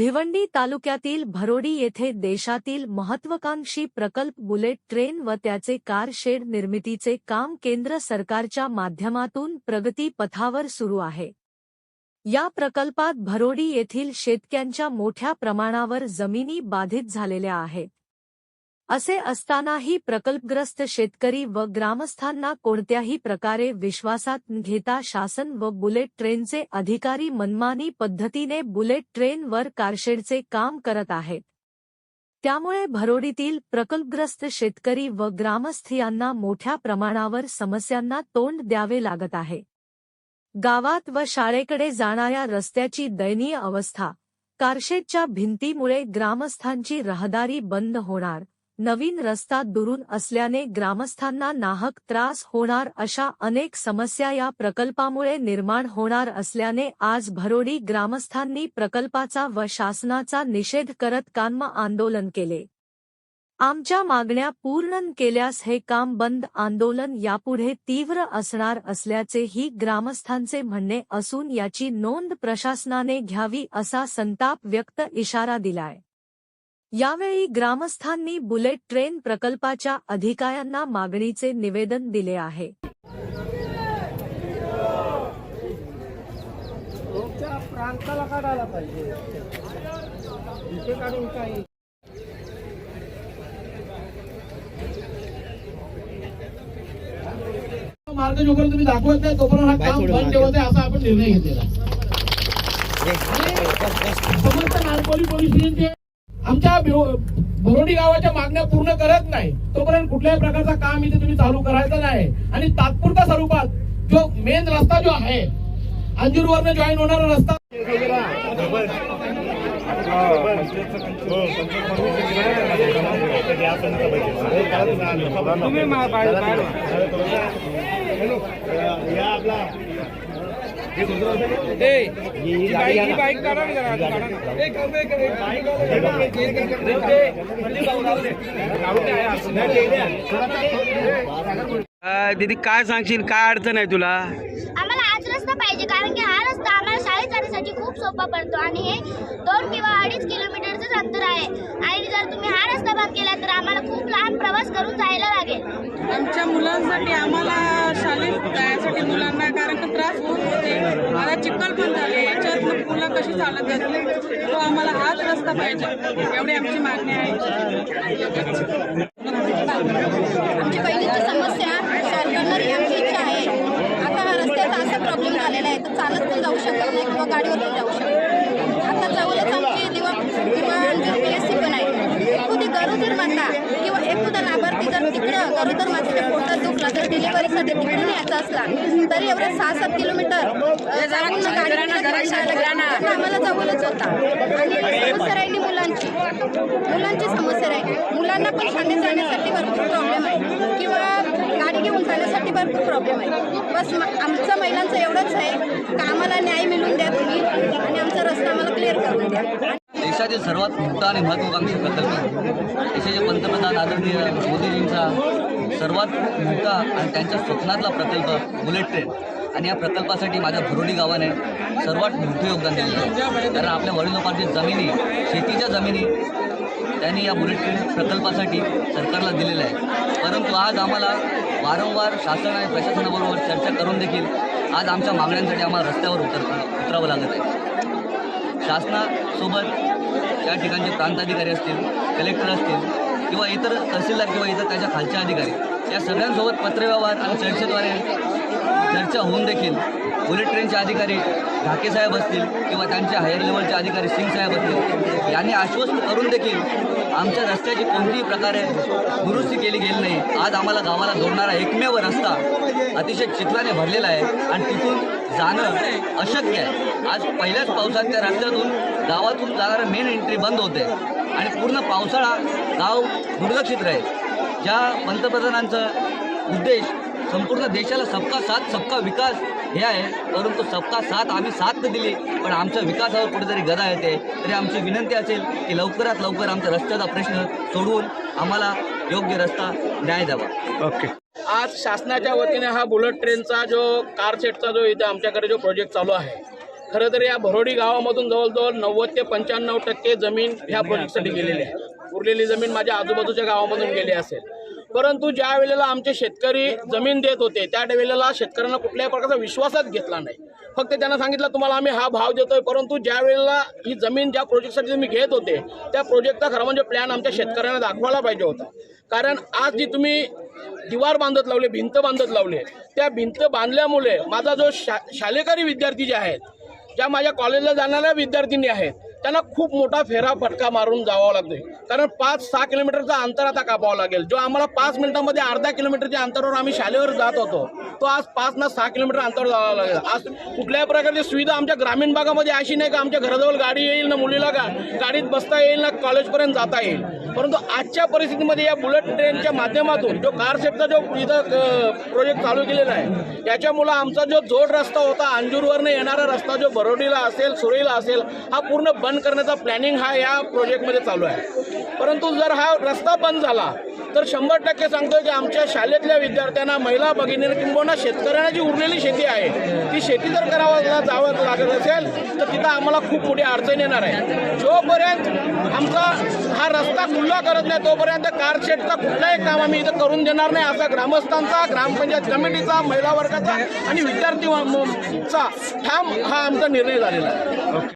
भिवंडी तालुक्यातील भरोडी येथे देशातील महत्वाकांक्षी प्रकल्प बुलेट ट्रेन व त्याचे कार शेड निर्मितीचे काम केंद्र सरकारच्या माध्यमातून प्रगती पथावर सुरू आहे. या प्रकल्पात भरोडी येथील शेतक्यांच्या मोठ्या प्रमाणावर जमिनी बाधित झालेल्या आहेत. असे असतानाही प्रकल्पग्रस्त शेतकरी व ग्रामस्थांना कोणत्याही प्रकारे विश्वासात घेता शासन व बुलेट ट्रेनचे अधिकारी मनमानी पद्धतीने बुलेट ट्रेनवर कारशेडचे काम करत आहेत. त्यामुळे भरोडीतील प्रकल्पग्रस्त शेतकरी व ग्रामस्थ यांना मोठ्या प्रमाणावर समस्यांना तोंड द्यावे लागत आहे. गावात व शाळेकडे जाणाऱ्या रस्त्याची दयनीय अवस्था कारशेडच्या भिंतीमुळे ग्रामस्थांची रहदारी बंद होणार नवीन रस्ता दुरून असल्याने ग्रामस्थांना नाहक त्रास होणार अशा अनेक समस्या या प्रकल्पामुळे निर्माण होणार असल्याने आज भरोडी ग्रामस्थांनी प्रकल्पाचा व शासनाचा निषेध करत कान्म आंदोलन केले. आमच्या मागण्या पूर्ण केल्यास हे काम बंद आंदोलन यापुढे तीव्र असणार असल्याचेही ग्रामस्थांचे म्हणणे असून याची नोंद प्रशासनाने घ्यावी असा संताप व्यक्त इशारा दिलाय. यावेळी ग्रामस्थांनी बुलेट ट्रेन प्रकल्पाच्या अधिकाऱ्यांना मागणीचे निवेदन दिले आहे. रोजच्या प्रांताला काढायला पाहिजे. इथे काढून काही. मार्ग जोपर्यंत तुम्ही दाखवत नाही तोपर्यंत हा काम बंद ठेवत आहे असा आपण निर्णय घेतलेला समर्थ नारपोली पोलीस आमच्या भरोडी गावाच्या मागण्या पूर्ण करत नाही. तोपर्यंत कुठल्याही प्रकारचा काम इथे तुम्ही चालू करायचं नाही. आणि तात्पुरत्या स्वरूपात जो मेन रस्ता जो आहे अंजूरवरनं जॉईन होणारा रस्ता अ, दीदी काय सांगशील? काय अडचण आहे तुला? आम्हाला हाच रस्ता पाहिजे कारण की हा जाण्यासाठी खूप सोपा पडतो. आणि हे दोन किंवा अडीच किलोमीटरचंच अंतर आहे. आणि जर तुम्ही हा रस्ता बंद केला तर आम्हाला खूप लांब प्रवास करून जायला लागेल. आमच्या मुलांसाठी आम्हाला शाळेत जायसाठी मुलांना कारण का त्रास होत होते. मला चिखल पण झाले. याच्यात मुलं कशी चालत जातील? तो आम्हाला हाच रस्ता पाहिजे. एवढी आमची मागणी आहे. आमची पहिलीची समस्या सॉल्व्ह करणारी आमची इच्छा आहे आता हा रस्त्याचा असा प्रॉब्लेम झालेला आहे तर चालत पण जाऊ शकत नाही किंवा गाडीवर पण जाऊ शकत आता जवळच आमची दिवा किंवा पी एस सी पण आहे एखादी गरोदर माता किंवा एखादा लाभार्थी जर तिकडं गरोदर मातेच्या पोटात दुखला तर डिलिव्हरीसाठी तिकडे न्यायचा असला तरी एवढे सहा सात किलोमीटर जाऊन आम्हाला जवळच होता. आणि समस्या राहिली मुलांची. मुलांची समस्या राहिली. मुलांना पण शाळेत जाण्यासाठी भरपूर प्रॉब्लेम आहे. किंवा गाडी घेऊन जाण्यासाठी भरपूर प्रॉब्लेम आहे. बस आमचं महिलांचं एवढंच आहे. का आम्हाला न्याय मिळून द्या तुम्ही. आणि आमचा रस्ता आम्हाला क्लिअर करून द्या. देशातील सर्वात मोठा आणि महत्त्वाकांक्षी प्रकल्प. देशाचे पंतप्रधान आदरणीय मोदीजींचा सर्वात मोठा आणि त्यांच्या स्वप्नातला प्रकल्प बुलेट ट्रेन. आणि या प्रकल्पासाठी माझ्या भरोडी गावाने सर्वात मोठं योगदान दिलेलं आहे. कारण आपल्या वडिलोपार्जित जमिनी शेतीच्या जमिनी त्यांनी या बुलेट ट्रेन प्रकल्पासाठी सरकारला दिलेलं आहे परंतु आज आम्हाला वारंवार शासन आणि प्रशासनाबरोबर चर्चा करून देखील आज आमच्या मागण्यांसाठी आम्हाला रस्त्यावर उतर उतरावं लागत आहे. शासनासोबत या ठिकाणचे प्रांताधिकारी असतील कलेक्टर असतील किंवा इतर तहसीलदार किंवा इतर त्याच्या खालच्या अधिकारी या सगळ्यांसोबत पत्रव्यवहार आणि चर्चेद्वारे चर्चा होऊन देखील बुलेट ट्रेनचे अधिकारी ढाके साहेब असतील किंवा त्यांचे हायर लेवलचे अधिकारी सिंग साहेब असतील यांनी आश्वस्त करून देखील आमच्या रस्त्याची कोणतीही प्रकारे दुरुस्ती केली गेली नाही. आज आम्हाला गावाला जोडणारा एकमेव रस्ता अतिशय चिखलाने भरलेला आहे आणि तिथून जाणं अशक्य आहे. आज पहिल्याच पावसात त्या रस्त्यातून गावातून जाणारं मेन एंट्री बंद होते आणि पूर्ण पावसाळा गाव दुर्लक्षित राहील. ज्या पंतप्रधानांचं उद्देश संपूर्ण देशाला सबका साथ सबका विकास हे आहे. परंतु सबका साथ आम्ही साथ तर दिली पण आमच्या विकासावर कुठेतरी गदा येते. तरी आमची विनंती असेल की लवकरात लवकर आमच्या रस्त्याचा प्रश्न सोडवून आम्हाला योग्य रस्ता न्याय द्यावा. ओके. आज शासनाच्या वतीने हा बुलेट ट्रेनचा जो कार सेटचा जो इथे आमच्याकडे जो प्रोजेक्ट चालू आहे खरं तर या भरोडी गावामधून जवळजवळ नव्वद ते पंच्याण्णव टक्के जमीन ह्या प्रोजेक्टसाठी गेलेली आहे. उरलेली जमीन माझ्या आजूबाजूच्या गावामधून गेली असेल. परंतु ज्या वेळेला आमचे शेतकरी जमीन देत होते त्या वेळेला शेतकऱ्यांना कुठल्याही प्रकारचा विश्वासच घेतला नाही. फक्त त्यांना सांगितलं तुम्हाला आम्ही हा भाव देतोय. परंतु ज्या वेळेला ही जमीन ज्या प्रोजेक्टसाठी तुम्ही घेत होते त्या प्रोजेक्टचा खरं म्हणजे प्लॅन आमच्या शेतकऱ्यांना दाखवायला पाहिजे होता. कारण आज जी तुम्ही दिवार बांधत लावले भिंत बांधत लावले त्या भिंत बांधल्यामुळे माझा जो शा शालेकरी विद्यार्थी जे आहेत ज्या माझ्या कॉलेजला जाणाऱ्या विद्यार्थिनी आहेत त्यांना खूप मोठा फेरा फटका मारून जावा लागतोय. कारण पाच सहा किलोमीटरचा अंतर आता कापावं लागेल. जो आम्हाला पाच मिनिटांमध्ये अर्धा किलोमीटरच्या अंतरावर आम्ही शाळेवर जात होतो तो आज पाच ना सहा किलोमीटर अंतर जावं लागेल. आज कुठल्याही प्रकारची सुविधा आमच्या ग्रामीण भागामध्ये अशी नाही का आमच्या घराजवळ गाडी येईल ना मुलीला गा गाडीत बसता येईल ना कॉलेजपर्यंत जाता येईल. परंतु आजच्या परिस्थितीमध्ये या बुलेट ट्रेनच्या माध्यमातून जो कार सेटचा जो इथं प्रोजेक्ट चालू केलेला आहे याच्यामुळं आमचा जो जोड रस्ता होता अंजूरवरनं येणारा रस्ता जो बरोडीला असेल सुरईला असेल हा पूर्ण बंद करण्याचा प्लॅनिंग हा या प्रोजेक्टमध्ये चालू आहे. परंतु जर हा रस्ता बंद झाला तर शंभर टक्के सांगतोय की आमच्या शाळेतल्या विद्यार्थ्यांना महिला भगिनींना किंबहुना शेतकऱ्यांना जी उरलेली शेती आहे ती शेती जर करावं जावं लागत असेल तर तिथं आम्हाला खूप मोठी अडचण येणार आहे. जोपर्यंत आमचा हा रस्ता खुल्ला करत नाही तोपर्यंत कारशेडचा कुठलाही काम आम्ही इथं करून देणार नाही. असा ग्रामस्थांचा ग्रामपंचायत कमिटीचा महिला वर्गाचा आणि विद्यार्थी चा ठाम हा आमचा निर्णय झालेला आहे.